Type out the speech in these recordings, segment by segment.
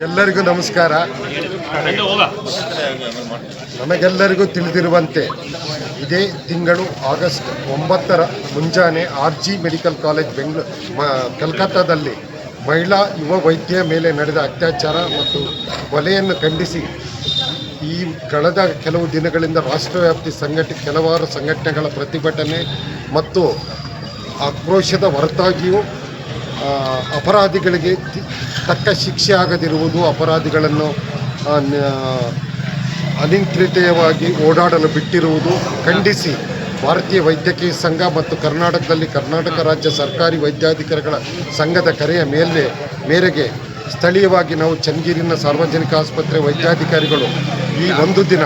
ಎಲ್ಲರಿಗೂ ನಮಸ್ಕಾರ. ನಮಗೆಲ್ಲರಿಗೂ ತಿಳಿದಿರುವಂತೆ ಇದೇ ತಿಂಗಳು ಆಗಸ್ಟ್ ಒಂಬತ್ತರ ಮುಂಜಾನೆ R G medical college Bengaluru ಕಲ್ಕತ್ತಾದಲ್ಲಿ ಮಹಿಳಾ ಯುವ ವೈದ್ಯ ಮೇಲೆ ನಡೆದ ಅತ್ಯಾಚಾರ ಮತ್ತು ಕೊಲೆಯನ್ನು ಖಂಡಿಸಿ ಈ ಕಳೆದ ಕೆಲವು ದಿನಗಳಿಂದ ರಾಷ್ಟ್ರವ್ಯಾಪ್ತಿ ಸಂಘಟ, ಕೆಲವಾರು ಸಂಘಟನೆಗಳ ಪ್ರತಿಭಟನೆ ಮತ್ತು ಆಕ್ರೋಶದ ಹೊರತಾಗಿಯೂ ಅಪರಾಧಿಗಳಿಗೆ ತಕ್ಕ ಶಿಕ್ಷೆ ಆಗದಿರುವುದು ಅಪರಾಧಿಗಳನ್ನು ಅನಿಯಂತ್ರಿತವಾಗಿ ಓಡಾಡಲು ಬಿಟ್ಟಿರುವುದು ಖಂಡಿಸಿ. ಭಾರತೀಯ ವೈದ್ಯಕೀಯ ಸಂಘ ಮತ್ತು ಕರ್ನಾಟಕದಲ್ಲಿ ಕರ್ನಾಟಕ ರಾಜ್ಯ ಸರ್ಕಾರಿ ವೈದ್ಯಾಧಿಕಾರಿಗಳ ಸಂಘದ ಕರೆಯ ಮೇಲೆ, ಮೇರೆಗೆ ಸ್ಥಳೀಯವಾಗಿ ನಾವು ಚನ್ನಗಿರಿನ ಸಾರ್ವಜನಿಕ ಆಸ್ಪತ್ರೆ ವೈದ್ಯಾಧಿಕಾರಿಗಳು ಈ ಒಂದು ದಿನ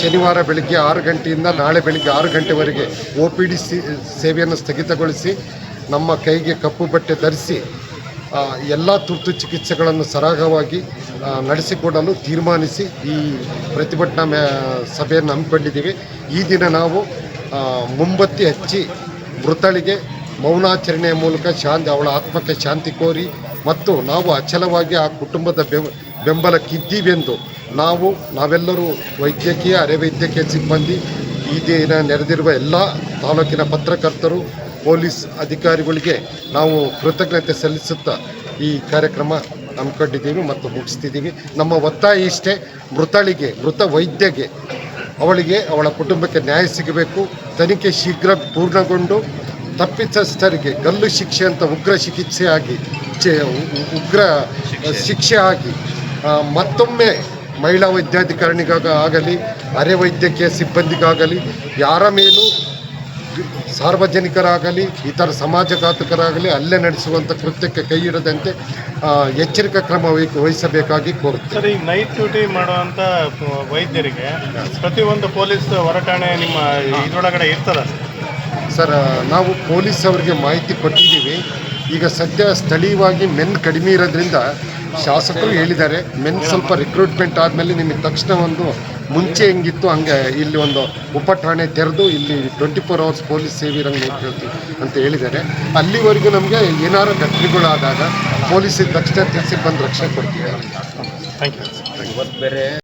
ಶನಿವಾರ ಬೆಳಗ್ಗೆ ಆರು ಗಂಟೆಯಿಂದ ನಾಳೆ ಬೆಳಗ್ಗೆ ಆರು ಗಂಟೆವರೆಗೆ ಒ ಪಿ ಡಿ ಸಿ, ಸೇವೆಯನ್ನು ಸ್ಥಗಿತಗೊಳಿಸಿ ನಮ್ಮ ಕೈಗೆ ಕಪ್ಪು ಬಟ್ಟೆ ಧರಿಸಿ ಎಲ್ಲ ತುರ್ತು ಚಿಕಿತ್ಸೆಗಳನ್ನು ಸರಾಗವಾಗಿ ನಡೆಸಿಕೊಡಲು ತೀರ್ಮಾನಿಸಿ ಈ ಪ್ರತಿಭಟನಾ ಮ್ಯಾ, ಸಭೆಯನ್ನು ಹಮ್ಮಿಕೊಂಡಿದ್ದೀವಿ. ಈ ದಿನ ನಾವು ಮುಂಬತ್ತಿ ಹಚ್ಚಿ ಮೃತಳಿಗೆ ಮೌನಾಚರಣೆಯ ಮೂಲಕ ಶಾಂತಿ, ಅವಳ ಆತ್ಮಕ್ಕೆ ಶಾಂತಿ ಕೋರಿ ಮತ್ತು ನಾವು ಅಚಲವಾಗಿ ಆ ಕುಟುಂಬದ ಬೆಂಬಲಕ್ಕಿದ್ದೀವೆಂದು ನಾವು, ನಾವೆಲ್ಲರೂ ವೈದ್ಯಕೀಯ, ಅರೆ ವೈದ್ಯಕೀಯ ಸಿಬ್ಬಂದಿ, ಈ ದಿನ ನೆರೆದಿರುವ ಎಲ್ಲ ತಾಲೂಕಿನ ಪತ್ರಕರ್ತರು ಪೊಲೀಸ್ ಅಧಿಕಾರಿಗಳಿಗೆ ನಾವು ಕೃತಜ್ಞತೆ ಸಲ್ಲಿಸುತ್ತಾ ಈ ಕಾರ್ಯಕ್ರಮ ಹಮ್ಮಿಕೊಂಡಿದ್ದೀವಿ ಮತ್ತು ಮುಗಿಸ್ತಿದ್ದೀವಿ. ನಮ್ಮ ಒತ್ತಾಯ ಇಷ್ಟೇ, ಮೃತಳಿಗೆ, ಮೃತ ವೈದ್ಯಗೆ, ಅವಳಿಗೆ, ಅವಳ ಕುಟುಂಬಕ್ಕೆ ನ್ಯಾಯ ಸಿಗಬೇಕು. ತನಿಖೆ ಶೀಘ್ರ ಪೂರ್ಣಗೊಂಡು, ತಪ್ಪಿತಸ್ಥರಿಗೆ ಗಲ್ಲು ಶಿಕ್ಷೆ ಅಂತ ಉಗ್ರ ಚಿಕಿತ್ಸೆ ಆಗಿ ಉಗ್ರ ಶಿಕ್ಷೆ ಆಗಿ ಮತ್ತೊಮ್ಮೆ ಮಹಿಳಾ ವೈದ್ಯಾಧಿಕಾರಿಣಿಗಾಗ ಆಗಲಿ, ಅರೆ ವೈದ್ಯಕೀಯ ಸಿಬ್ಬಂದಿಗಾಗಲಿ, ಯಾರ ಮೇಲೂ ಸಾರ್ವಜನಿಕರಾಗಲಿ ಇತರ ಸಮಾಜಘಾತಕರಾಗಲಿ ಅಲ್ಲೇ ನಡೆಸುವಂಥ ಕೃತ್ಯಕ್ಕೆ ಕೈ ಇಡದಂತೆ ಎಚ್ಚರಿಕೆ ಕ್ರಮ ವಹಿ ವಹಿಸಬೇಕಾಗಿ ಕೋರುತ್ತೆ ಸರ್ ಈಗ ನೈಟ್ ಡ್ಯೂಟಿ ಮಾಡುವಂಥ ವೈದ್ಯರಿಗೆ ಪ್ರತಿಯೊಂದು ಪೊಲೀಸ್ ಹೊರಟಾಣೆ ನಿಮ್ಮ ಇದರೊಳಗಡೆ ಇರ್ತದ ಸರ್? ನಾವು ಪೊಲೀಸ್ ಅವರಿಗೆ ಮಾಹಿತಿ ಕೊಟ್ಟಿದ್ದೀವಿ. ಈಗ ಸದ್ಯ ಸ್ಥಳೀಯವಾಗಿ ಮೆನ್ ಕಡಿಮೆ ಇರೋದ್ರಿಂದ ಶಾಸಕರು ಹೇಳಿದ್ದಾರೆ ಮೆನ್ ಸ್ವಲ್ಪ ರಿಕ್ರೂಟ್ಮೆಂಟ್ ಆದಮೇಲೆ ನಿಮಗೆ ತಕ್ಷಣ ಒಂದು ಮುಂಚೆ ಹೆಂಗಿತ್ತು ಹಂಗೆ ಇಲ್ಲಿ ಒಂದು ಉಪಠಾಣೆ ತೆರೆದು ಇಲ್ಲಿ ಟ್ವೆಂಟಿ ಫೋರ್ ಅವರ್ಸ್ ಪೊಲೀಸ್ ಸೇವೆ ಇರಂಗೆ ನೋಡ್ಕೊಳ್ತೀವಿ ಅಂತ ಹೇಳಿದ್ದಾರೆ. ಅಲ್ಲಿವರೆಗೂ ನಮಗೆ ಏನಾರು ಘಟನೆಗಳಾದಾಗ ಪೊಲೀಸಿಗೆ ತಕ್ಷಣ ತಿಳಿಸಿ ಬಂದು ರಕ್ಷಣೆ ಕೊಡ್ತೀವಿ. Thank you